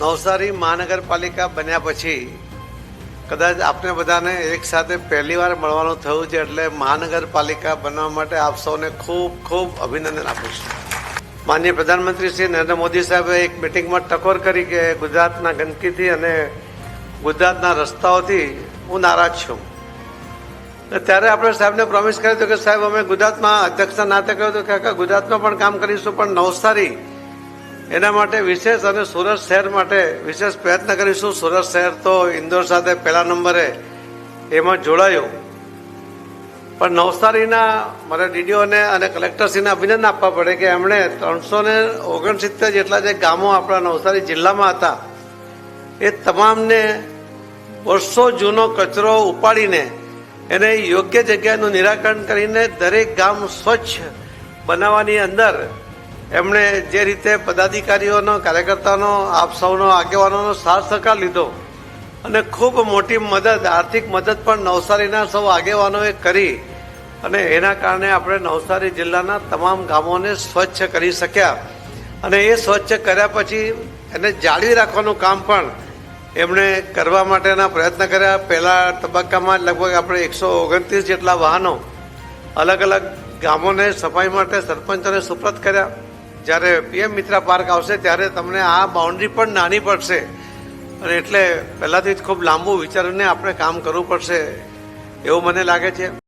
નવસારી મહાનગરપાલિકા બન્યા પછી કદાચ આપને બધાને એક સાથે પહેલીવાર મળવાનું થયું છે એટલે મહાનગરપાલિકા બનવા માટે આપ સૌને ખૂબ ખૂબ અભિનંદન આપું છું. માનનીય પ્રધાનમંત્રી શ્રી નરેન્દ્ર મોદી સાહેબે એક મિટિંગમાં ટકોર કરી કે ગુજરાતના ગંદકીથી અને ગુજરાતના રસ્તાઓથી હું નારાજ છું. ત્યારે આપણે સાહેબને પ્રોમિસ કર્યું હતું કે સાહેબ, અમે ગુજરાતમાં અધ્યક્ષના નાતે કહ્યું હતું કે ગુજરાતમાં પણ કામ કરીશું, પણ નવસારી એના માટે વિશેષ અને સુરત શહેર માટે વિશેષ પ્રયત્ન કરીશું. સુરત શહેર તો ઇન્દોર સાથે પહેલા નંબરે એમાં જોડાયું. પણ નવસારીના મારા ડીડીઓને અને કલેક્ટરશ્રીને અભિનંદન આપવા પડે કે એમણે ત્રણસો ને ઓગણસિત્તેર જેટલા જે ગામો આપણા નવસારી જિલ્લામાં હતા, એ તમામને વર્ષો જૂનો કચરો ઉપાડીને એને યોગ્ય જગ્યાનું નિરાકરણ કરીને દરેક ગામ સ્વચ્છ બનાવવાની અંદર એમણે જે રીતે પદાધિકારીઓનો, કાર્યકર્તાનો, આપ સૌનો આગેવાનોનો સાથ સહકાર લીધો અને ખૂબ મોટી મદદ, આર્થિક મદદ પણ નવસારીના સૌ આગેવાનોએ કરી અને એના કારણે આપણે નવસારી જિલ્લાના તમામ ગામોને સ્વચ્છ કરી શક્યા. અને એ સ્વચ્છ કર્યા પછી એને જાળવી રાખવાનું કામ પણ એમણે કરવા માટેના પ્રયત્ન કર્યા. પહેલા તબક્કામાં લગભગ આપણે એકસો ઓગણત્રીસ જેટલા વાહનો અલગ અલગ ગામોને સફાઈ માટે સરપંચોને સુપ્રત કર્યા. જ્યારે પીએમ મિત્રા પાર્ક આવશે ત્યારે તમને આ બાઉન્ડ્રી પણ નાની પડશે. અને એટલે પહેલાંથી જ ખૂબ લાંબુ વિચારીને આપણે કામ કરવું પડશે. એવું મને લાગે છે.